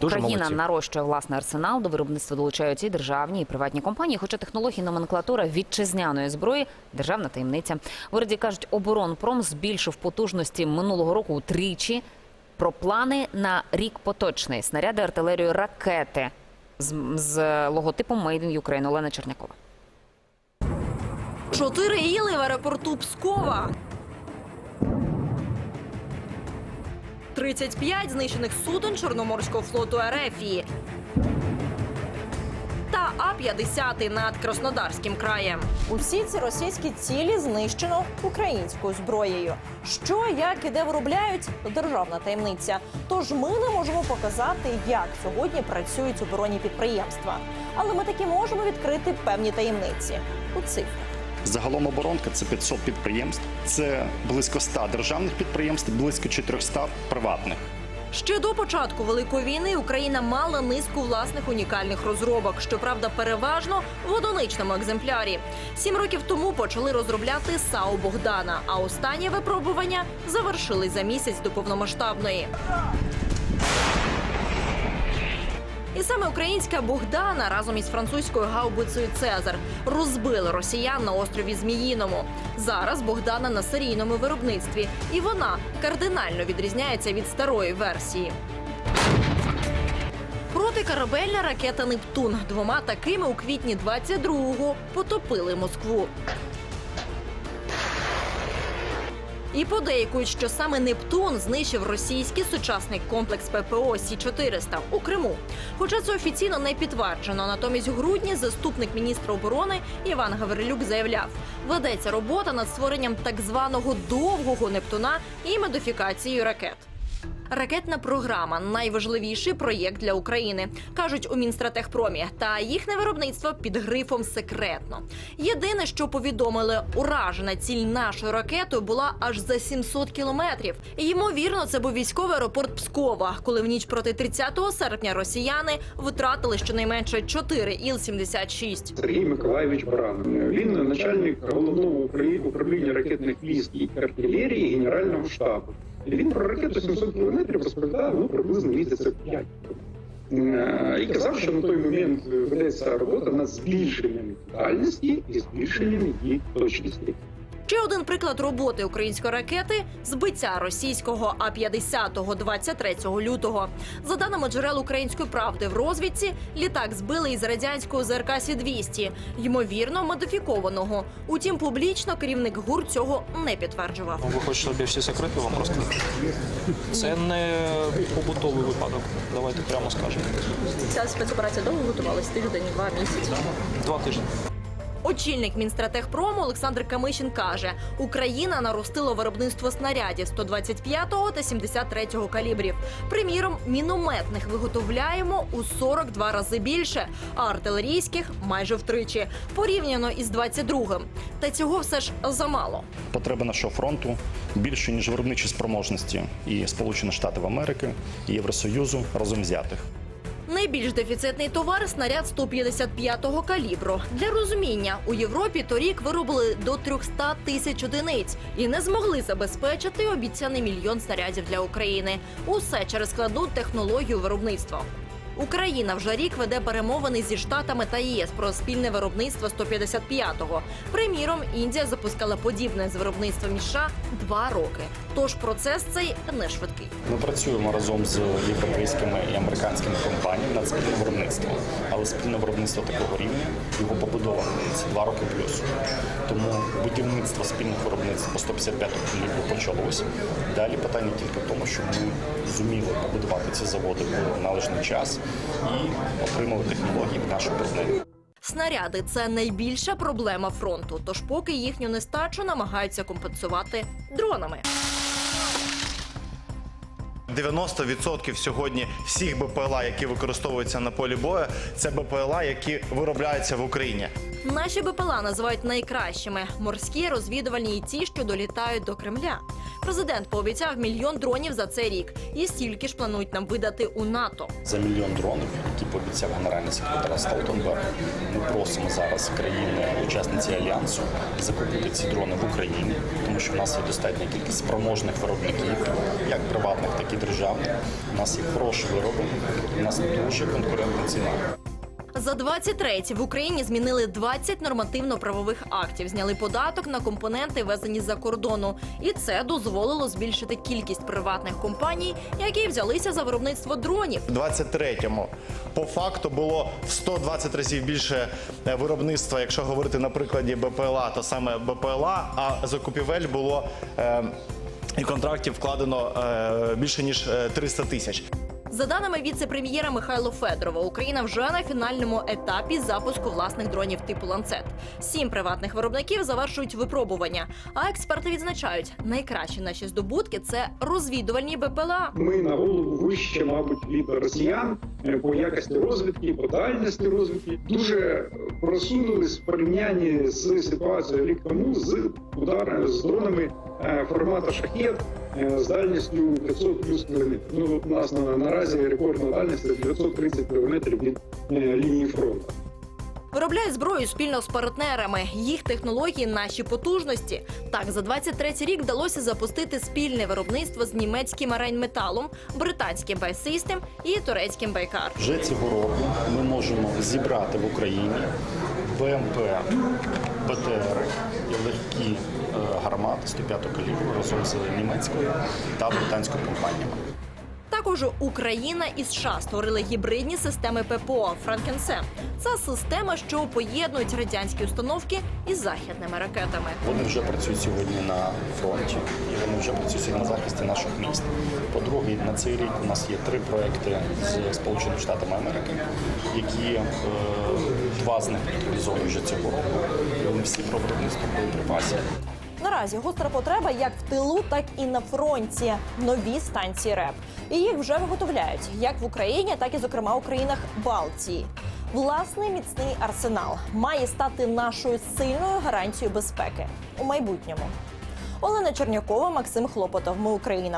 Дуже Україна молодці. нарощує власний арсенал. До виробництва долучаються і державні, і приватні компанії. Хоча технології номенклатура вітчизняної зброї державна таємниця. В уряді кажуть, оборонпром збільшив потужності минулого року утричі. Про плани на рік поточний снаряди, артилерію, ракети з, з логотипом Made in Ukraine. Олена Чернякова. Чотири іли в аеропорту Пскова. 35 знищених суден Чорноморського флоту Ерефії. Та А-50 над Краснодарським краєм. Усі ці російські цілі знищено українською зброєю. Що, як і де виробляють державна таємниця. Тож ми не можемо показати, як сьогодні працюють оборонні підприємства. Але ми таки можемо відкрити певні таємниці у цифрах. Загалом оборонка це 500 підприємств, це близько 100 державних підприємств, близько 400 приватних. Ще до початку великої війни Україна мала низку власних унікальних розробок, щоправда, переважно в одиничному екземплярі. Сім років тому почали розробляти САУ Богдана, а останнє випробування завершили за місяць до повномасштабної. І саме українська Богдана разом із французькою гаубицею Цезар розбили росіян на острові Зміїному. Зараз Богдана на серійному виробництві, і вона кардинально відрізняється від старої версії. Протикорабельна ракета Нептун двома такими у квітні 22-го потопили Москву. І подейкують, що саме Нептун знищив російський сучасний комплекс ППО Сі 400 у Криму. Хоча це офіційно не підтверджено. Натомість у грудні заступник міністра оборони Іван Гаврилюк заявляв, ведеться робота над створенням так званого довгого Нептуна і модифікацією ракет. Ракетна програма найважливіший проєкт для України, кажуть у Мінстратехпромі. Та їхнє виробництво під грифом секретно. Єдине, що повідомили, уражена ціль нашою ракетою була аж за 700 кілометрів. Ймовірно, це був військовий аеропорт Пскова, коли в ніч проти 30 серпня росіяни втратили щонайменше 4 Іл-76. Сергій Миколаєвич Баранов. Він начальник головного управлі- управління ракетних військ і артилерії Генерального штабу. І він про ракету 700 кілометрів розповідав ну, приблизно місяців 5. Е, І казав, що на той момент ведеться робота над збільшенням дальності і збільшенням її точності. Ще один приклад роботи української ракети збиття російського А-50 23 лютого. За даними джерел української правди в розвідці, літак збили із радянського ЗРК Сі-200, ймовірно, модифікованого. Утім, публічно керівник ГУР цього не підтверджував. Ви хочете, щоб я всі секрети вам розказав? Це не побутовий випадок. Давайте прямо скажемо. Ця спецоперація довго готувалась тиждень, два місяці. Два тижні. Очільник Мінстратехпрому Олександр Камишин каже, Україна наростила виробництво снарядів 125 та 73 калібрів. Приміром, мінометних виготовляємо у 42 рази більше, а артилерійських майже втричі, порівняно із 22-м. Та цього все ж замало. Потреби нашого фронту більше ніж виробничі спроможності і Сполучених Штатів Америки, і Євросоюзу разом взятих. Найбільш дефіцитний товар снаряд 155-го калібру. Для розуміння, у Європі торік виробили до 300 тисяч одиниць і не змогли забезпечити обіцяний мільйон снарядів для України. Усе через складну технологію виробництва. Україна вже рік веде перемовини зі штатами та ЄС про спільне виробництво 155-го. Приміром, Індія запускала подібне з виробництвом США два роки. Тож процес цей не швидкий. Ми працюємо разом з європейськими і американськими компаніями над спільним виробництвом. Але спільне виробництво такого рівня його побудова це два роки плюс. Тому будівництво спільних виробництв по 155 ліку почалось. Далі питання тільки в тому, щоб ми зуміли побудувати ці заводи в належний час і отримали технології наших партнерів. Снаряди це найбільша проблема фронту. Тож, поки їхню нестачу намагаються компенсувати дронами. 90% сьогодні всіх БПЛА, які використовуються на полі бою, це БПЛА, які виробляються в Україні. Наші БПЛА називають найкращими морські, розвідувальні і ті, що долітають до Кремля. Президент пообіцяв мільйон дронів за цей рік, і стільки ж планують нам видати у НАТО. За мільйон дронів, які пообіцяв генеральний секретар Столтенберг, ми просимо зараз країни-учасниці альянсу закупити ці дрони в Україні, тому що в нас є достатня кількість спроможних виробників, як приватних, так і державних. У нас є хороші вироби, у нас дуже конкурентна ціна. За 23 в Україні змінили 20 нормативно-правових актів, зняли податок на компоненти, везені за кордону, і це дозволило збільшити кількість приватних компаній, які взялися за виробництво дронів. У 23-му по факту було в 120 разів більше е, виробництва, якщо говорити на прикладі БПЛА, то саме БПЛА, а закупівель було е, і контрактів вкладено е, більше ніж е, 300 тисяч. За даними віце-прем'єра Михайло Федорова, Україна вже на фінальному етапі запуску власних дронів типу ланцет. Сім приватних виробників завершують випробування. А експерти відзначають, найкращі наші здобутки це розвідувальні БПЛА. Ми на голову вище, мабуть, від росіян по якості розвідки, по дальності розвідки. Дуже просунулись в порівнянні з ситуацією рік тому з ударами з дронами е, формату шахет е, з дальністю 500 плюс кілометрів. Ну, у нас на, наразі рекордна дальність 930 кілометрів від е, лінії фронту. Виробляють зброю спільно з партнерами. Їх технології наші потужності. Так, за 23 рік вдалося запустити спільне виробництво з німецьким Рейнметалом, британським Байсистем і турецьким Байкар. Вже цього року ми можемо зібрати в Україні БМП, БТР і легкі е, гармати 105 калібру разом з німецькою та британською компаніями. Також Україна і США створили гібридні системи ППО Франкенсем. Це система, що поєднують радянські установки із західними ракетами. Вони вже працюють сьогодні на фронті і вони вже працюють на захисті наших міст. По-друге, на цей рік у нас є три проекти з Сполученими Штатами Америки, які е, два з них реалізовані вже цього року. Вони всі про виробництво боєприпасів. Наразі гостра потреба як в тилу, так і на фронті. Нові станції РЕП. І їх вже виготовляють як в Україні, так і зокрема у країнах Балтії. Власний міцний арсенал має стати нашою сильною гарантією безпеки у майбутньому. Олена Чернякова, Максим Хлопотов. Ми Україна.